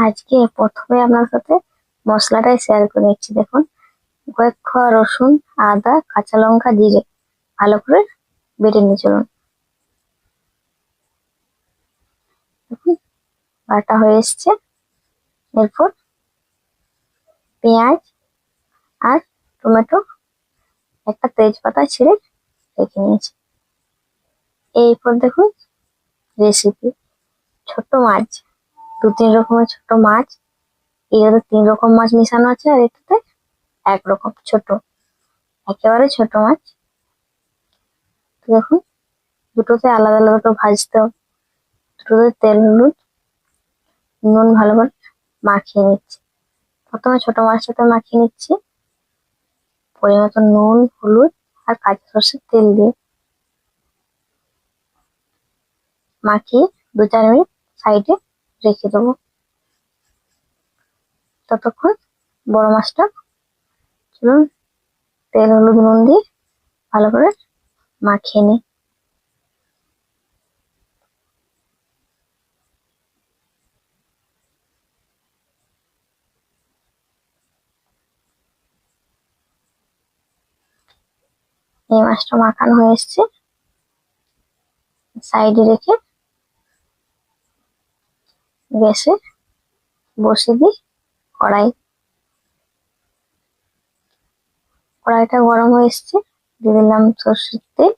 আজকে প্রথমে আপনার সাথে মশলাটাই শেয়ার করে নিচ্ছি। দেখুন কয়েক কোয়া রসুন, আদা, কাঁচা লঙ্কা জিরে ভালো করে বেটে নিয়ে চলুন। বাটা হয়ে এসছে। এরপর পেঁয়াজ আর টমেটো একটা তেজপাতা ছিঁড়ে রেখে নিয়েছি। এরপর দেখুন রেসিপি ছোট মাছ। দু তিন রকমের ছোট মাছ। এটাতে তিন রকম মাছ মিশানো আছে আর এটাতে একরকম ছোট, একেবারে ছোট মাছ। দেখুন, দুটোতে আলাদা আলাদা করে ভাজতে হবে। দুটোতে তেল হলুদ নুন ভালো করে মাখিয়ে নিচ্ছি। প্রথমে ছোট মাছটাতে মাখিয়ে নিচ্ছি। পরিমতো নুন, হলুদ আর কাঁচা সর্ষের তেল দিয়ে। মাখিয়ে দু চার মিনিট সাইডে রেখে দেবো। ততক্ষণ বড় মাছটা চলুন, তেল, হলুদ, নুন দিয়ে ভালো করে মাখিয়ে নিই। এই মাছটা মাখানো হয়ে এসছে। সাইডে রেখে গ্যাসে বসে দিই, কড়াই। কড়াইটা গরম হয়ে এসছে, দিয়ে দিলাম সর্ষের তেল।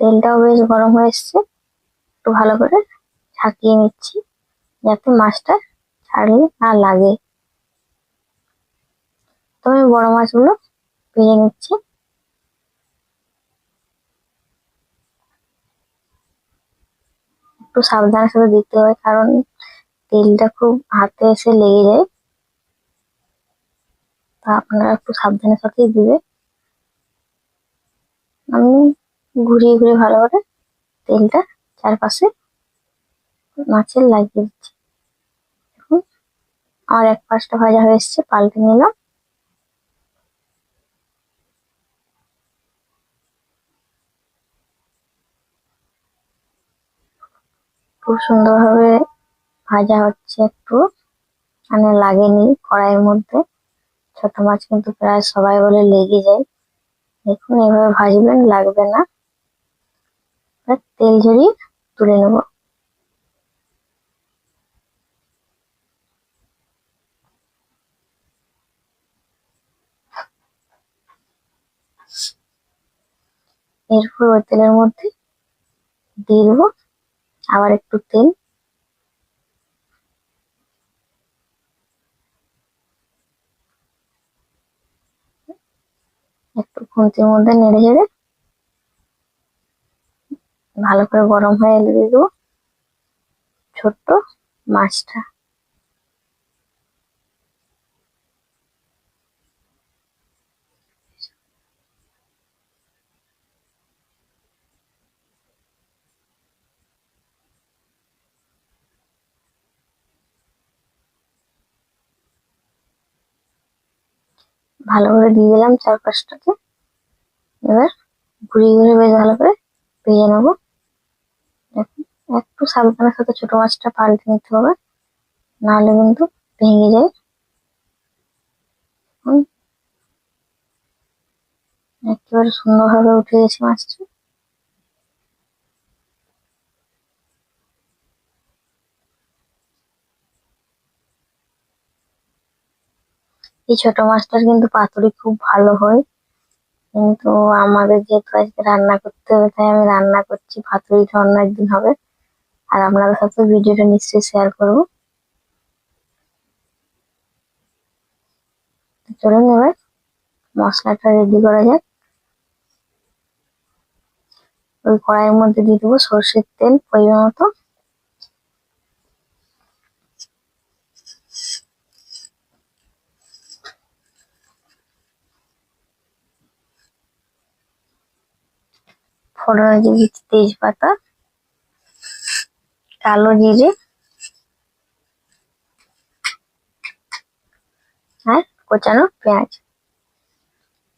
তেলটাও বেশ গরম হয়ে এসছে, একটু ভালো করে ঝাঁকিয়ে নিচ্ছি, যাতে মাছটা ছাড়লে না লাগে। তো আমি বড় মাছগুলো ভেজে নিচ্ছি। একটু সাবধানের সাথে দিতে হয় কারণ তেলটা খুব হাতে এসে লেগে যায়। তা আপনারা একটু সাবধানের সাথেই দিবে। আমি ঘুরিয়ে ঘুরিয়ে ভালো করে তেলটা চারপাশে মাছের লাগিয়ে দিচ্ছি। আমার এক পাশটা ভাজা হয়ে এসছে, পাল্টে নিলাম। খুব সুন্দরভাবে ভাজা হচ্ছে একটু। মানে লাগেনি কড়াইয়ের মধ্যে। ছোট মাছ কিন্তু প্রায় সবাই বলে লেগে যায়। দেখুন, এভাবে ভাজবেন, লাগবে না। তেল ঝরিয়ে তুলে নেব। এরপর ওই তেলের মধ্যে দিয়ে দেবো আবার একটু তেল। একটু খুন্তির মধ্যে নেড়ে ঝেড়ে ভালো করে গরম হয়ে এলে দিয়ে দেবো ছোট্ট মাছটা। ভালো করে দিয়ে দিলাম চার পাঁচটাতে এবার ঘুরিয়ে ঘুরে বেশ ভালো করে ভেজে নেব। দেখুন, একটু সাবধানের সাথে ছোট মাছটা পাল্টে নিতে হবে, নাহলে কিন্তু ভেঙে যায়। একেবারে সুন্দরভাবে উঠে গেছে মাছটা। এই ছোট মাছটার কিন্তু পাতুরি খুব ভালো হয়। কিন্তু আমাদের যেহেতু আজকে রান্না করতে হবে, তাই আমি রান্না করছি, পাতুরিটা অন্য একদিন হবে। আর আপনাদের সাথে ভিডিওটা নিশ্চয়ই শেয়ার করব। চলুন এবার মশলাটা রেডি করা যাক। ওই কড়াইয়ের মধ্যে দিয়ে দেবো সর্ষের তেল পরিমাণ মতো। ফোড়নে দিয়ে দিচ্ছি তেজপাতা, কালো জিরে, আর কোচানো পেঁয়াজ।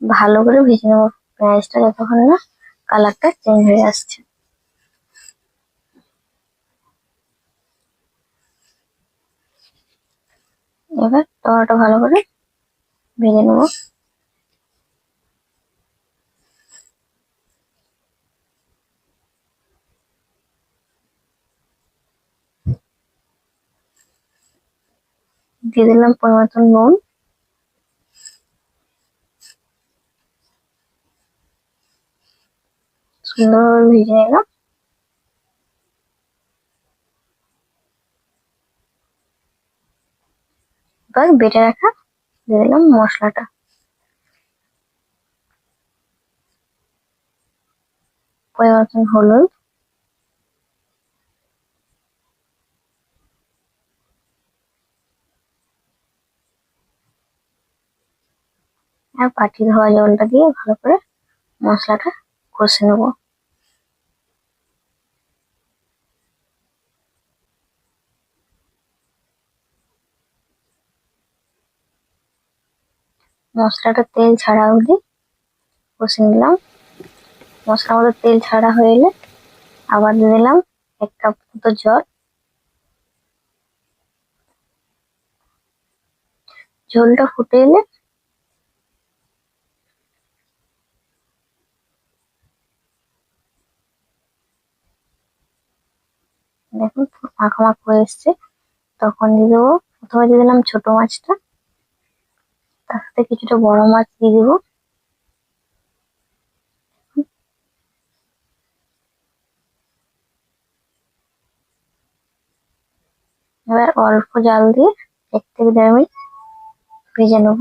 ভালো করে ভেজে নেব। পেঁয়াজটা যতক্ষণ না কালারটা চেঞ্জ হয়ে আসছে। এবার টমেটো ভালো করে ভেজে নেব। দিয়ে দিলাম পরিমাণ নুন। সুন্দরভাবে ভেজে নিলাম। এবার বেটে রাখা দিয়ে দিলাম মশলাটা। পরিমাণ হলুদ। আর পাটি ধোয়া জলটা দিয়ে ভালো করে মশলাটা কষে নেব। মশলাটা তেল ছাড়া অবধি কষে নিলাম। মশলার মধ্যে তেল ছাড়া হয়ে এলে আবার দিয়ে দিলাম এক কাপ মতো জল। ঝোলটা ফুটে এলে দেখুন মাখা মাখা হয়ে এসছে। তখন দিয়ে দেবো। প্রথমে দিয়ে দিলাম ছোট মাছটা। তার সাথে কিছুটা বড় মাছ দিয়ে দেবো। এবার অল্প জাল দিয়ে এক থেকে দেড় মিনিট ভেজে নেব।